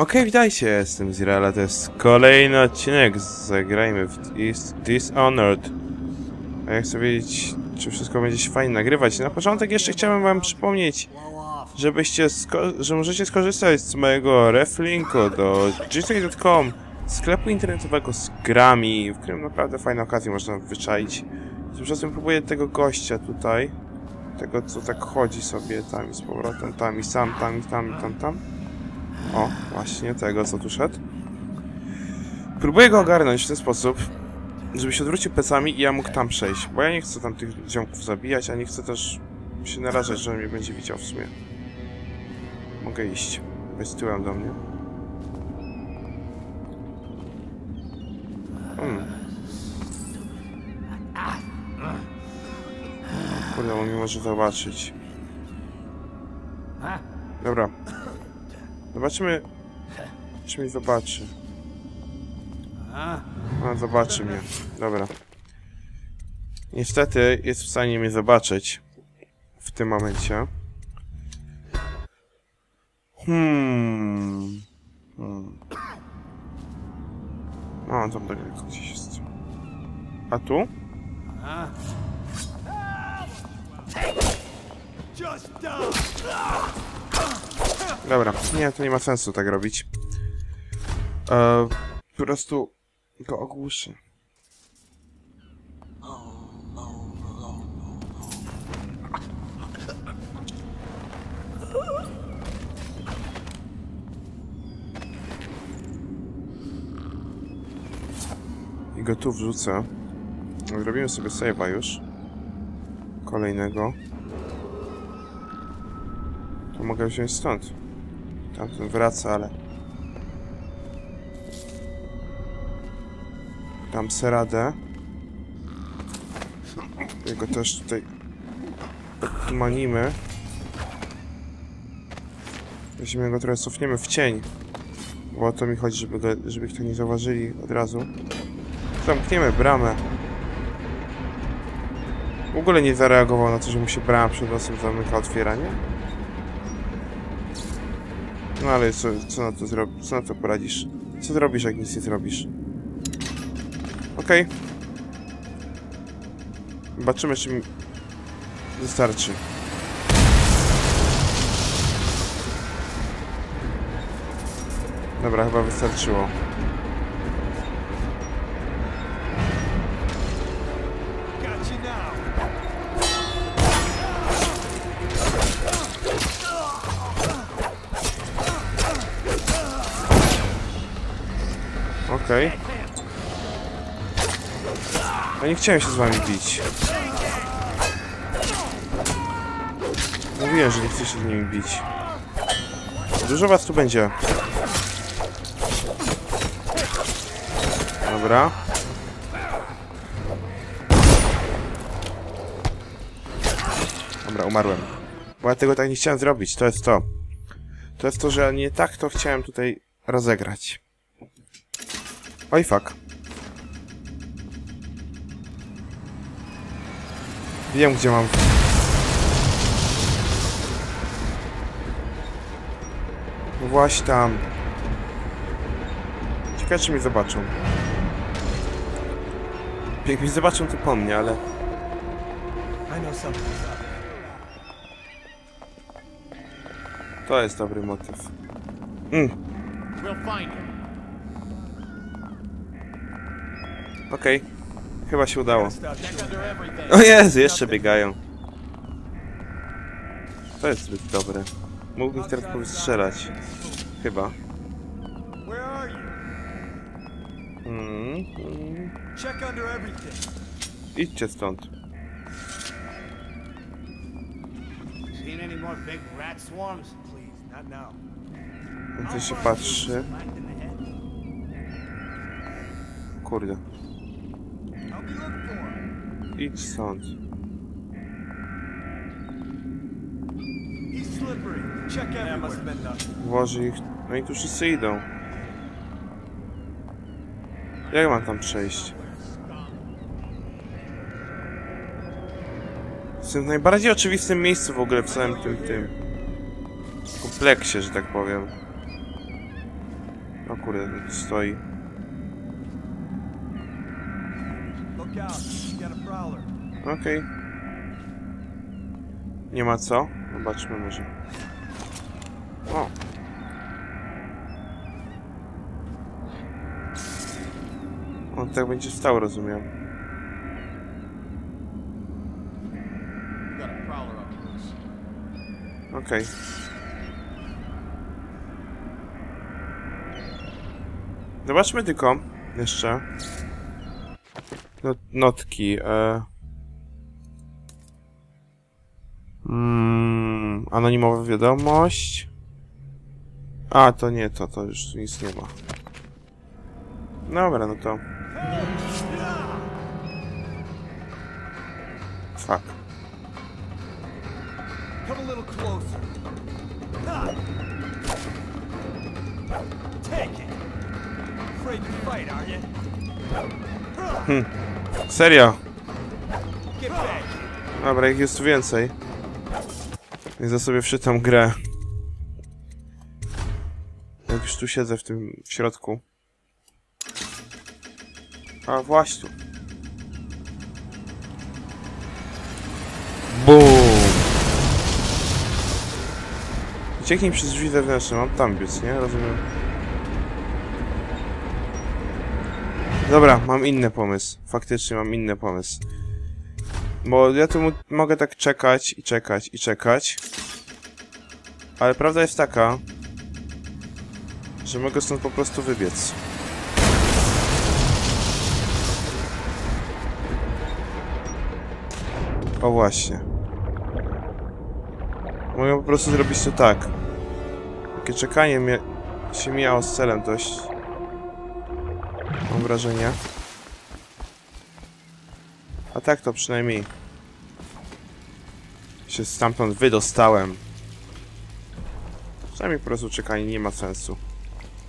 Okej, witajcie, jestem Zirala, to jest kolejny odcinek, zagrajmy w Dis Dishonored. A ja chcę wiedzieć, czy wszystko będzie się fajnie nagrywać. Na początek jeszcze chciałem wam przypomnieć, żebyście, że możecie skorzystać z mojego reflinku do gtech.com, sklepu internetowego z grami, w którym naprawdę fajne okazje można wyczaić. Tymczasem próbuję tego gościa tutaj, tego co tak chodzi sobie tam i z powrotem, tam i sam, tam i tam i tam, tam. O, właśnie tego, co tu szedł. Próbuję go ogarnąć w ten sposób, żeby się odwrócił plecami i ja mógł tam przejść, bo ja nie chcę tam tych ziomków zabijać, a nie chcę też się narażać, że on mnie będzie widział w sumie. Mogę iść. Jest tyłem do mnie. Hmm. Kurde, on mnie może zobaczyć. Dobra. Zobaczymy, czy mnie zobaczy. A, zobaczy mnie. Dobra. Niestety jest w stanie mnie zobaczyć w tym momencie. Hmm. hmm. O, tam daleko gdzieś jest. A tu? Dobra, nie, to nie ma sensu tak robić. E, po prostu go ogłuszę. I go tu wrzucę. Zrobimy sobie save'a już. Kolejnego. To mogę wziąć stąd. Tamten wraca, ale... Dam se radę. Jego też tutaj podtumanimy. Weźmiemy go trochę, cofniemy w cień. Bo o to mi chodzi, żeby, go, żeby ich to nie zauważyli od razu. Zamkniemy bramę. W ogóle nie zareagował na to, że mu się brama przed nosem zamyka, otwiera, nie? No ale co, co na to zrobisz? Co na to poradzisz? Co zrobisz, jak nic nie zrobisz? Okej. Okay. Zobaczymy, czy mi wystarczy. Dobra, chyba wystarczyło. Nie chciałem się z wami bić. Mówiłem, że nie chcę się z nimi bić. Dużo was tu będzie. Dobra. Dobra, umarłem. Bo ja tego tak nie chciałem zrobić, to jest to. To jest to, że nie tak to chciałem tutaj rozegrać. Oj, fuck. Wiem, gdzie mam... No właśnie tam. Ciekawe, czy mnie zobaczą. Jak mnie zobaczą, to po mnie, ale... To jest dobry motyw. Mm. Okej. Okay. Chyba się udało. O Jezu, jeszcze biegają. To jest zbyt dobre. Mógłbym teraz powystrzelać. Chyba. Hmm, hmm. Idźcie stąd. On się patrzy. Kurde. Idź stąd. Włoży ich... No i tu wszyscy idą. Jak mam tam przejść? Jestem w najbardziej oczywistym miejscu w ogóle w całym tym tym kompleksie, że tak powiem. kurde, tu stoi. Look out, you got a Okej. Nie ma co? Zobaczmy może. O! On tak będzie stał, rozumiem. Okej. Zobaczmy tylko jeszcze. Not notki. E... Mm, anonimowa wiadomość. A, to nie to, to już nic nie ma. Dobra, no to... Fuck. Hm. Serio? Dobra, ich jest więcej. Więc ja sobie wczytam grę. Jak już tu siedzę w tym w środku. A właśnie. BUM! Ucieknij przez drzwi zewnętrzne, mam tam biec, nie? Rozumiem. Dobra, mam inny pomysł. Faktycznie mam inny pomysł. Bo ja tu mogę tak czekać i czekać i czekać. Ale prawda jest taka, że mogę stąd po prostu wybiec. O właśnie. Mogę po prostu zrobić to tak. Takie czekanie się mijało z celem dość. Mam wrażenie. Tak to przynajmniej się stamtąd wydostałem. Przynajmniej po prostu czekanie nie ma sensu.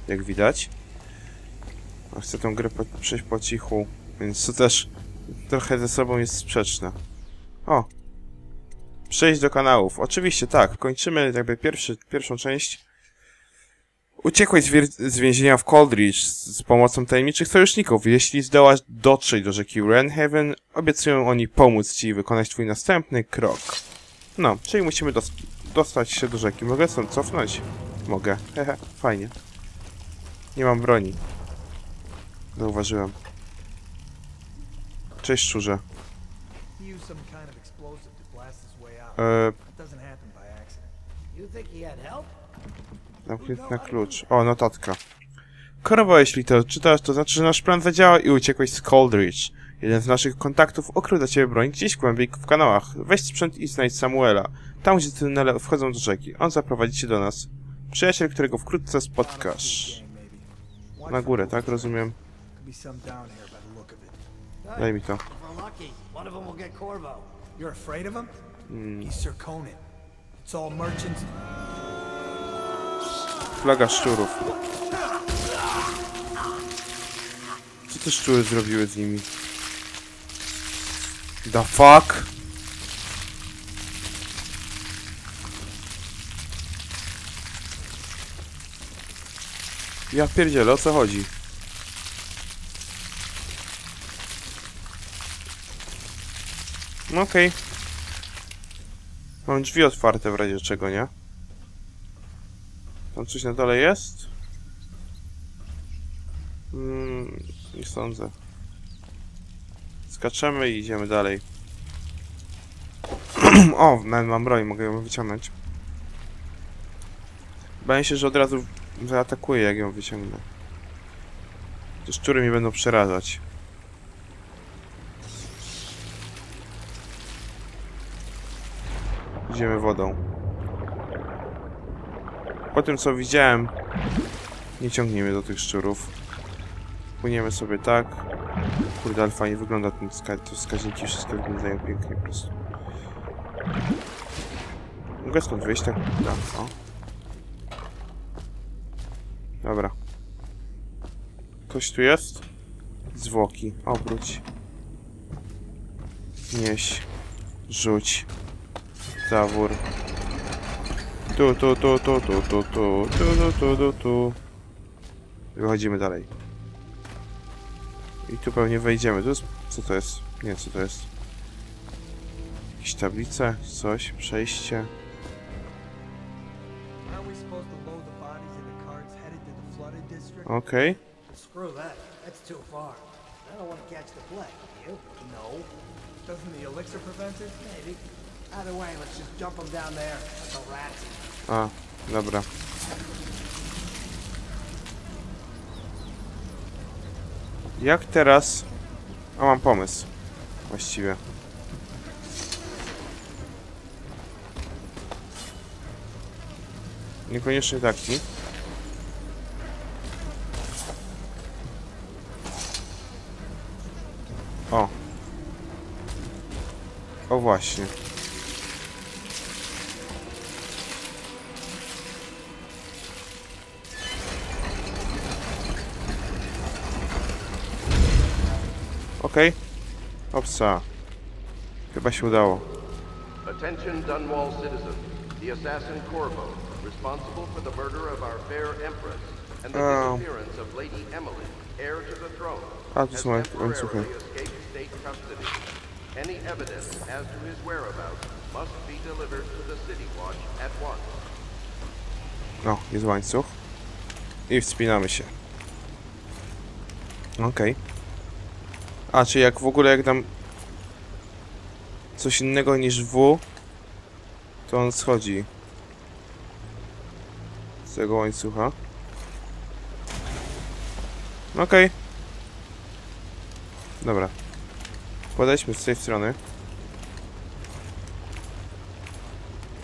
Jak widać. A chcę tę grę po przejść po cichu, więc to też trochę ze sobą jest sprzeczne. O! Przejść do kanałów. Oczywiście tak, kończymy jakby pierwszy, pierwszą część. Uciekłeś z, więzienia w Coldridge z, pomocą tajemniczych sojuszników. Jeśli zdołasz dotrzeć do rzeki Renhaven, obiecują oni pomóc ci wykonać twój następny krok. No, czyli musimy dos dostać się do rzeki. Mogę stąd cofnąć? Mogę. Hehe, fajnie. Nie mam broni. Zauważyłem. Cześć, szczurze. Eee, zamknięty na klucz. O, notatka. Korowo, jeśli to czytasz, to znaczy, że nasz plan zadziała i uciekłeś z Coldridge. Jeden z naszych kontaktów ukrył dla ciebie broń gdzieś głębiej w kanałach. Weź sprzęt i znajdź Samuela. Tam, gdzie tunele wchodzą do rzeki. On zaprowadzi cię do nas. Przyjaciel, którego wkrótce spotkasz. Na górę, tak? Rozumiem. Daj mi to. Hmm. Flaga szczurów. Co te szczury zrobiły z nimi? The fuck? Ja pierdzielę, o co chodzi? No okej. Mam drzwi otwarte w razie czego, nie? Tam coś na dole jest? Mm, nie sądzę. Skaczemy i idziemy dalej. o, mam, mam broń, mogę ją wyciągnąć. Boję się, że od razu zaatakuję, jak ją wyciągnę. Te szczury mi będą przerażać. Idziemy wodą. Po tym co widziałem, nie ciągniemy do tych szczurów. Płyniemy sobie tak. Kurde, ale fajnie wygląda ten wska te wskaźniki, wszystko wyglądają pięknie po prostu. Mogę stąd wyjść tak? Tak, o. Dobra. Ktoś tu jest? Zwłoki. Obróć. Nieś. Rzuć. Zawór. Tu, tu, tu, tu, tu, tu, tu, tu, tu, tu, tu. Wychodzimy dalej. I tu pewnie wejdziemy. Tu jest... Co to jest? Nie, co to jest? Jakieś tablice? Coś? Przejście? To to? Okej. Screw A, dobra. Jak teraz... A, mam pomysł. Właściwie. Niekoniecznie taki. O. O właśnie. Okej. Opsa. Chyba się udało. Attention Dunwall citizens. The assassin Corvo, responsible for the murder of our fair empress and the Oh. disappearance of Lady Emily, heir to the throne, A, tu has są temporarily escaped state custody. Any evidence as to his whereabouts must be delivered to the City Watch at once. No, jest łańcuch. I wspinamy się. Okej. A, czy jak w ogóle jak dam coś innego niż W, to on schodzi z tego łańcucha. Okej. Dobra. Podejdźmy z tej strony.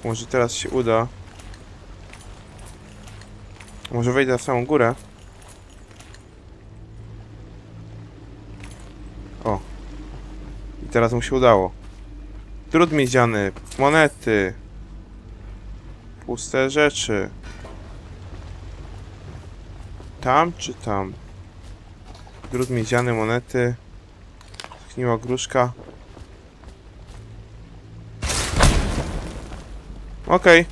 Może teraz się uda. Może wejdę na samą górę. O. I teraz mu się udało. Trud miedziany, monety. Puste rzeczy. Tam czy tam? Drut miedziany, monety. Zgniła gruszka. Okej.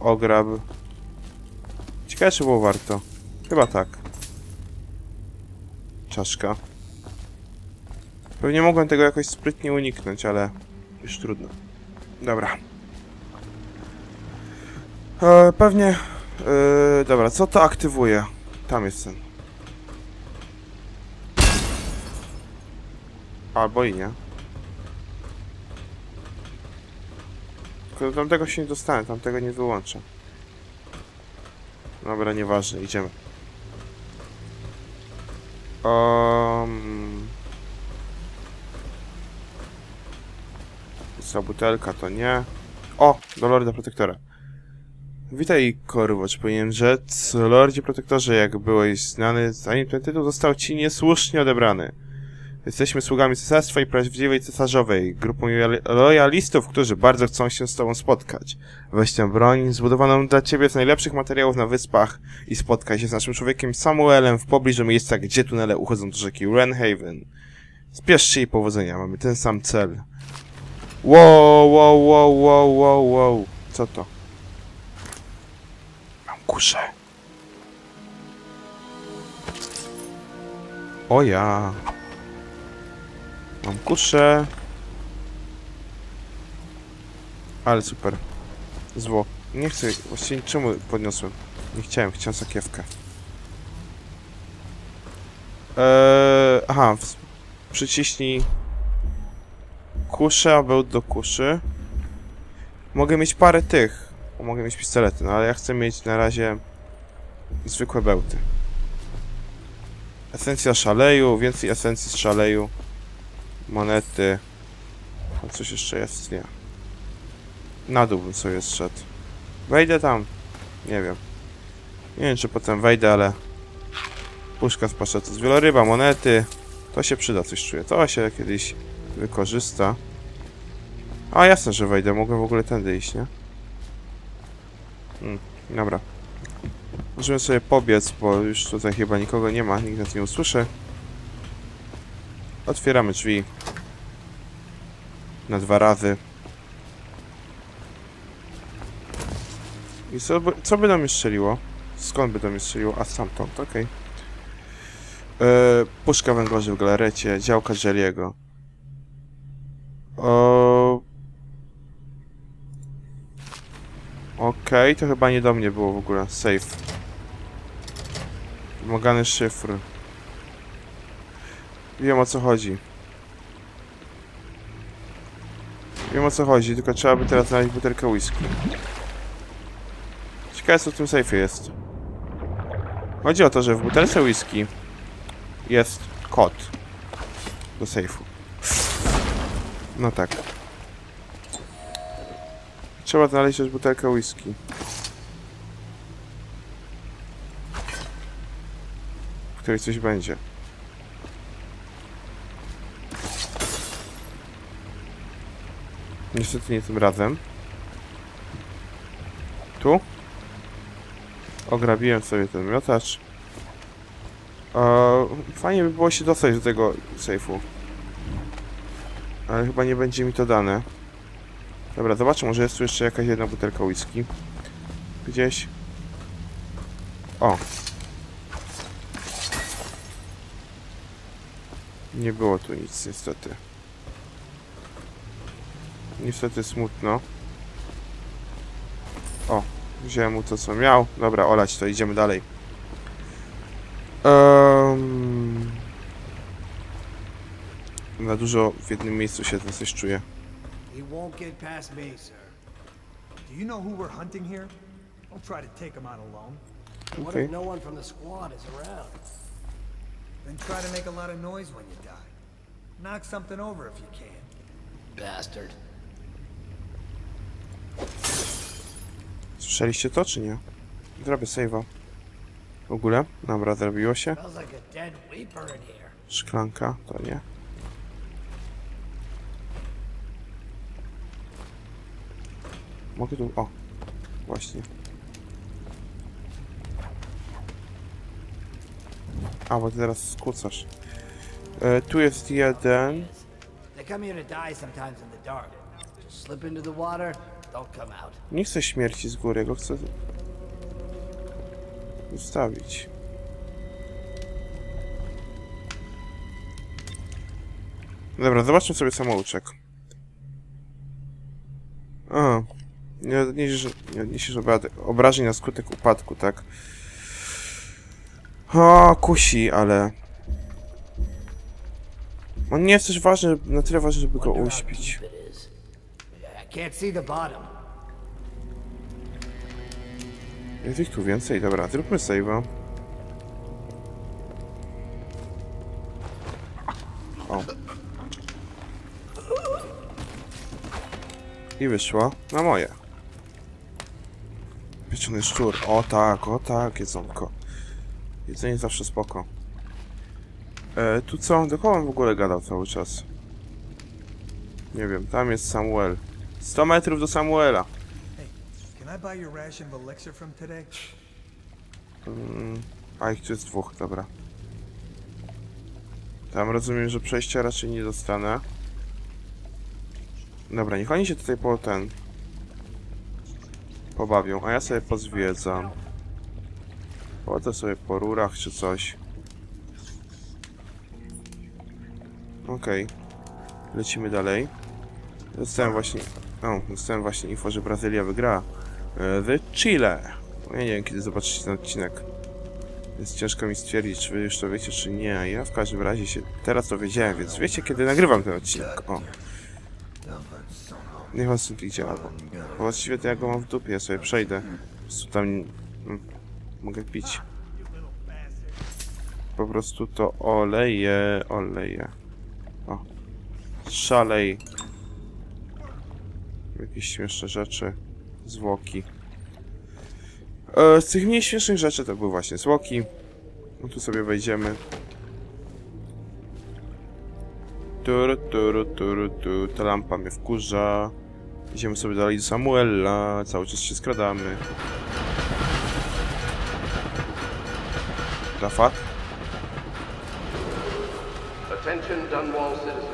Ograb. Ciekawe, czy było warto. Chyba tak. Czaszka. Pewnie mogłem tego jakoś sprytnie uniknąć, ale już trudno. Dobra. E, pewnie... E, dobra, co to aktywuje? Tam jest ten. Albo i nie. Tylko tamtego się nie dostanę, tamtego nie wyłączę. Dobra, nieważne, idziemy. Um... Co, butelka to nie. O! Do Lorda Protektora. Witaj, Korwo, czy powinien rzec? Lordzie Protektorze, jak byłeś znany, zanim ten tytuł został ci niesłusznie odebrany. Jesteśmy sługami cesarstwa i prawdziwej cesarzowej, grupą lojal- lojalistów, którzy bardzo chcą się z tobą spotkać. Weź tę broń, zbudowaną dla ciebie z najlepszych materiałów na wyspach i spotkaj się z naszym człowiekiem Samuelem w pobliżu miejsca, gdzie tunele uchodzą do rzeki Renhaven. Spiesz się i powodzenia, mamy ten sam cel. Wow, wow, wow, wow, wow, wow. Co to? Mam kuszę. O ja. Mam kuszę. Ale super. Zło. Nie chcę. Właściwie czemu podniosłem? Nie chciałem, chciałem sakiewkę. Eee, aha, przyciśnij kuszę, a bełt do kuszy. Mogę mieć parę tych. Mogę mieć pistolety, no ale ja chcę mieć na razie zwykłe bełty. Esencja szaleju, więcej esencji z szaleju. Monety. A coś jeszcze jest? Nie. Na dół bym sobie zszedł. Wejdę tam. Nie wiem. Nie wiem, czy potem wejdę, ale... Puszka z paszetu z wieloryba, monety. To się przyda, coś czuję. To się kiedyś wykorzysta. A, jasne, że wejdę. Mogę w ogóle tędy iść, nie? Hmm, dobra. Możemy sobie pobiec, bo już tutaj chyba nikogo nie ma. Nikt nas nie usłyszy. Otwieramy drzwi. Na dwa razy. I co, by- co by strzeliło? Skąd by do strzeliło? A stamtąd, okej. Okay. Puszka węglorzy w galarecie, działka Jelliego. O... Okej, to chyba nie do mnie było w ogóle. Safe. Wymagany szyfr. Wiem o co chodzi. Wiem o co chodzi, tylko trzeba by teraz znaleźć butelkę whisky. Ciekawe co w tym sejfie jest. Chodzi o to, że w butelce whisky jest kod do sejfu. No tak. Trzeba znaleźć też butelkę whisky. W której coś będzie. Niestety nie tym razem. Tu? Ograbiłem sobie ten miotacz. Eee, fajnie by było się dostać do tego sejfu. Ale chyba nie będzie mi to dane. Dobra, zobaczę, może jest tu jeszcze jakaś jedna butelka whisky. Gdzieś. O. Nie było tu nic, niestety. Niestety smutno. O, wziąłem mu to, co miał. Dobra, olać to, idziemy dalej. Um, na dużo w jednym miejscu się coś czuję. He won't get past me, sir. Do you know who we're hunting here? Don't try to take him out alone. What Okay. if no one from the squad is around? Then try to make a lot of noise when you die. Knock something over if you can. Bastard. Słyszeliście to, czy nie? Zrobię save'a. W ogóle? Dobra, zrobiło się. Szklanka, to nie. Mogę tu... O! Właśnie. A, bo ty teraz skłócasz. E, tu jest jeden. They come here to die sometimes in the dark. Just slip into the water. Nie chcę śmierci z góry, go chcę... Ustawić. Dobra, zobaczmy sobie samouczek. A, nie odniesiesz, nie odniesiesz obrażeń, na skutek upadku, tak? O, kusi, ale... On nie jest też ważny, na tyle ważny, żeby go uśpić. deep it is. I can't see the bottom. Jest ich tu więcej, dobra, zróbmy save'a. O. I wyszło na moje. Pieczony szczur, o tak, o tak, jedzonko. Jedzenie zawsze spoko. E, tu co? Do kogo on w ogóle gadał cały czas? Nie wiem, tam jest Samuel. 100 metrów do Samuela. Can I buy your ration of elixir from today? Mm, a ich tu jest dwóch, dobra. Tam rozumiem, że przejścia raczej nie dostanę. Dobra, niech oni się tutaj po ten... Pobawią, a ja sobie pozwiedzam. Chodzę sobie po rurach czy coś. Okej. Lecimy dalej. Dostałem właśnie... O, dostałem właśnie info, że Brazylia wygra. e, W Chile. Ja nie wiem, kiedy zobaczycie ten odcinek. Jest ciężko mi stwierdzić, czy wy już to wiecie, czy nie. Ja w każdym razie się teraz to wiedziałem, więc wiecie, kiedy nagrywam ten odcinek. O. Niech was albo. Bo właściwie to ja go mam w dupie, ja sobie przejdę. Po prostu tam... mm, Mogę pić. Po prostu to oleję, oleję. O. Szalej. Jakieś śmieszne rzeczy. Zwłoki. E, z tych mniej śmiesznych rzeczy to były właśnie zwłoki. No tu sobie wejdziemy. Turu, turu, turu, tu. Ta lampa mnie wkurza. Idziemy sobie dalej do Samuela. Cały czas się skradamy. Fuck? Attention Dunwall citizens.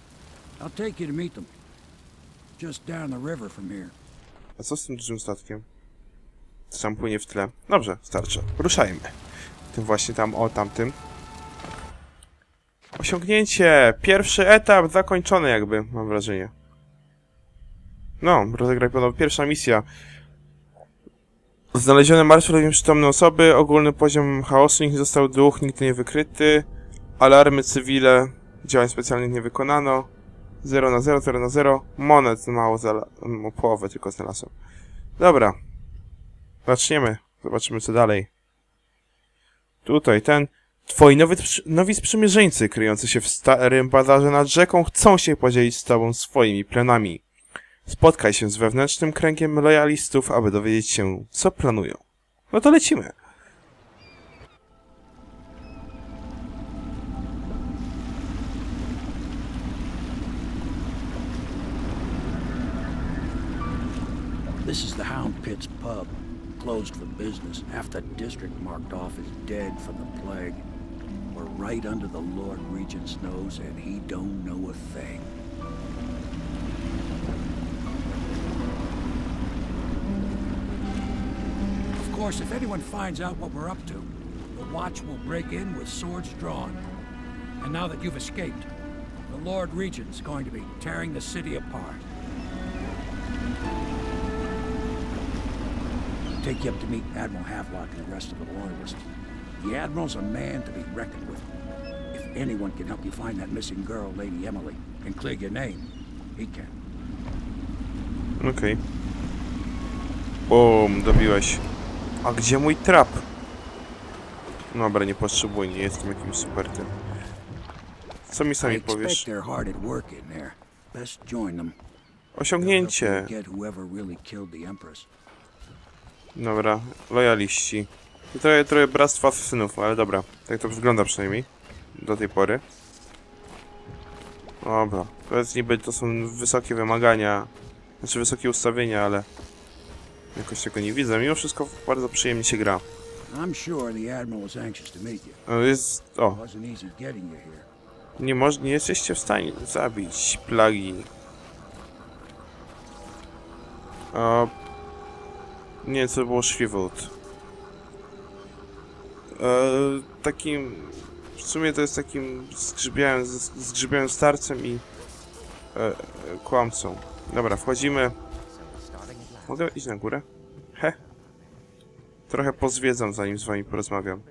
I'll take you to meet them. Just down the river from here. A co z tym dużym statkiem? Sam płynie w tle. Dobrze, starczy. Ruszajmy. Tym właśnie tam, o tamtym. Osiągnięcie! Pierwszy etap zakończony jakby, mam wrażenie. No, rozegraj ponownie. Pierwsza misja. Znalezione martwe lub osoby, ogólny poziom chaosu, nikt został duch, nigdy nie wykryty. Alarmy cywile, działań specjalnych nie wykonano. 0 na 0, 0 na 0. Monet mało, o połowę tylko znalazłem. Dobra. Zaczniemy. Zobaczymy co dalej. Tutaj ten. Twoi nowi, nowi sprzymierzeńcy kryjący się w starym bazarze nad rzeką chcą się podzielić z tobą swoimi planami. Spotkaj się z wewnętrznym kręgiem lojalistów, aby dowiedzieć się, co planują. No to lecimy. This is the Hound Pits pub. Closed for business. Half the district marked off as dead from the plague. We're right under the Lord Regent's nose, and he don't know a thing. Of course, if anyone finds out what we're up to, the Watch will break in with swords drawn. And now that you've escaped, the Lord Regent's going to be tearing the city apart. Take you up to meet Admiral Havelock and the rest of the Loyalists. The Admiral's a man to be reckoned with. If anyone can help you find that missing girl, Lady Emily, and clear your name, he can. Okej. Bum, dobiłeś. A gdzie mój trap? Dobra, nie potrzebuję, nie jestem jakimś super tym. Co mi sami powiesz? they're hard at work in there. Best join them. Osiągnięcie. Dobra, lojaliści. I trochę, trochę bractwa asesynów, ale dobra. Tak to wygląda przynajmniej. Do tej pory. Dobra, to jest niby, to są wysokie wymagania. Znaczy wysokie ustawienia, ale... Jakoś tego nie widzę. Mimo wszystko bardzo przyjemnie się gra. I'm sure the Admiral was anxious to meet you. No, Jest... O, nie, moż, nie jesteście w stanie zabić plagi. O... Nie, co było Shriveled. E, takim... W sumie to jest takim zgrzybiałym, z- zgrzybiałym starcem i... E, e, kłamcą. Dobra, wchodzimy. Mogę iść na górę? He. Trochę pozwiedzam, zanim z wami porozmawiam.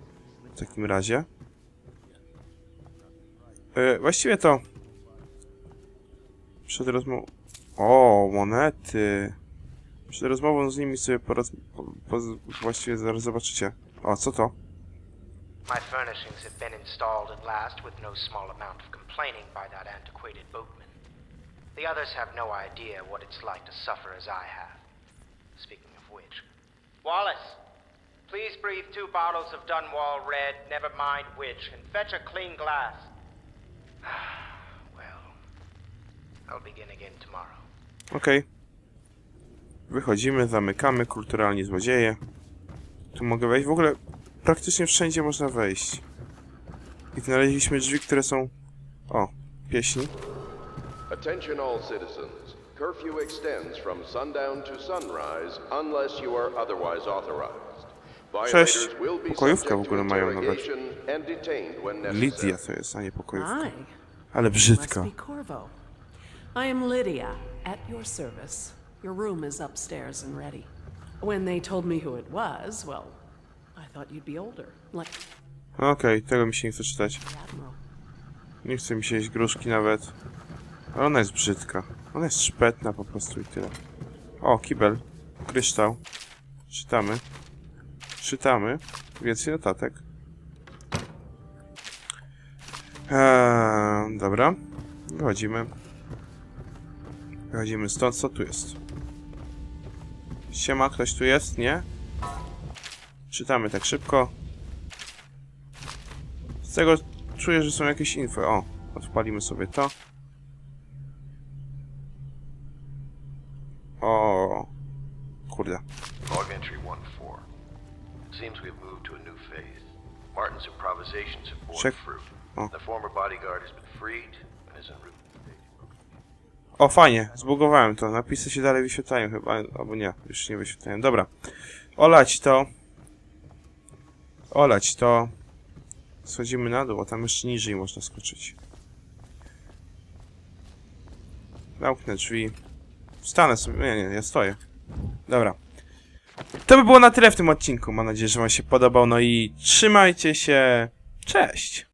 W takim razie. Właściwie to... Przed rozmową... O, monety! Przed rozmową z nimi sobie poroz... Po, po, właściwie zaraz zobaczycie. O, co to? My furnishings have been installed at last with no small amount of complaining by that antiquated boatman. The others have no idea what it's like to suffer as I have. Speaking of which. Wallace, please breathe two bottles of Dunwall Red, never mind which, and fetch a clean glass. well, I'll begin again tomorrow. Okej. Wychodzimy, zamykamy, kulturalni złodzieje. Tu mogę wejść. W ogóle praktycznie wszędzie można wejść. I znaleźliśmy drzwi, które są... O, pieśni. Attention all citizens. Curfew extends from sundown to sunrise unless you are otherwise authorized. Cześć. Pokojówkę w ogóle mają nawet. Lidia to jest, a nie pokojówka. Ale Corvo. I am Lydia, at your service. Your room is upstairs and ready. When they told me who it was, well, I thought you'd be older, like Okej, tego mi się nie chce czytać. Nie chce mi się jeść gruszki nawet. Ale ona jest brzydka. Ona jest szpetna po prostu i tyle. O, kibel. Kryształ. Czytamy. Czytamy. Więcej notatek. Eee, dobra. Wychodzimy. Wychodzimy stąd. Co tu jest? Siema, ktoś tu jest? Nie? Czytamy tak szybko. Z tego czuję, że są jakieś info. O, odpalimy sobie to. O, fajnie, zbugowałem to. Napisy się dalej wyświetlają chyba, albo nie, już nie wyświetlają. Dobra. Olać to. Olać to. Schodzimy na dół, a tam jeszcze niżej można skoczyć. Zamknę drzwi. Wstanę sobie. Nie, nie, ja stoję. Dobra. To by było na tyle w tym odcinku. Mam nadzieję, że Wam się podobał. No i trzymajcie się. Cześć!